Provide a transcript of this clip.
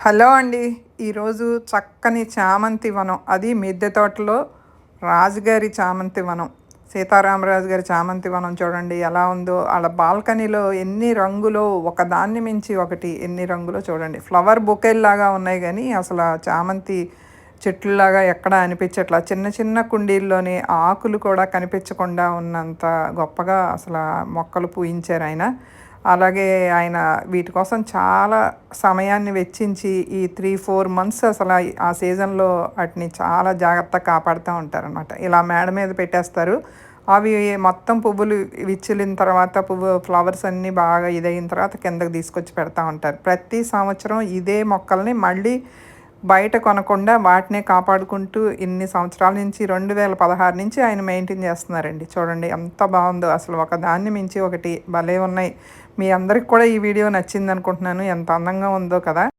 Hello అండి. ఈరోజు చక్కని చామంతి వనం. అది మిద్దె తోటలో రాజుగారి చామంతి వనం. సీతారామరాజు గారి చామంతి వనం చూడండి ఎలా ఉందో. వాళ్ళ బాల్కనీలో ఎన్ని రంగులో ఒకదాన్ని మించి ఒకటి ఎన్ని రంగులో చూడండి. ఫ్లవర్ బొకేల్లాగా ఉన్నాయి కానీ అసలు చామంతి చెట్లులాగా ఎక్కడ అనిపించట్లా. చిన్న చిన్న కుండీల్లోనే ఆకులు కూడా కనిపించకుండా ఉన్నంత గొప్పగా అసలు మొక్కలు పూయించారు ఆయన. అలాగే ఆయన వీటి కోసం చాలా సమయాన్ని వెచ్చించి ఈ త్రీ ఫోర్ మంత్స్ అసలు ఆ సీజన్లో వాటిని చాలా జాగ్రత్తగా కాపాడుతూ ఉంటారనమాట ఇలా మేడ మీద పెట్టేస్తారు. అవి మొత్తం పువ్వులు విచ్చిలిన తర్వాత పువ్వు ఫ్లవర్స్ అన్నీ బాగా ఇదైన తర్వాత కిందకి తీసుకొచ్చి పెడతా ఉంటారు. ప్రతి సంవత్సరం ఇదే మొక్కల్ని మళ్ళీ బయట కొనకుండా వాటినే కాపాడుకుంటూ ఇన్ని సంవత్సరాల నుంచి రెండు వేల పదహారు నుంచి ఆయన మెయింటైన్ చేస్తున్నారండి. చూడండి ఎంత బాగుందో. అసలు ఒక దాన్ని మించి ఒకటి భలే ఉన్నాయి. మీ అందరికి కూడా ఈ వీడియో నచ్చింది అనుకుంటున్నాను ఎంత అందంగా ఉందో కదా.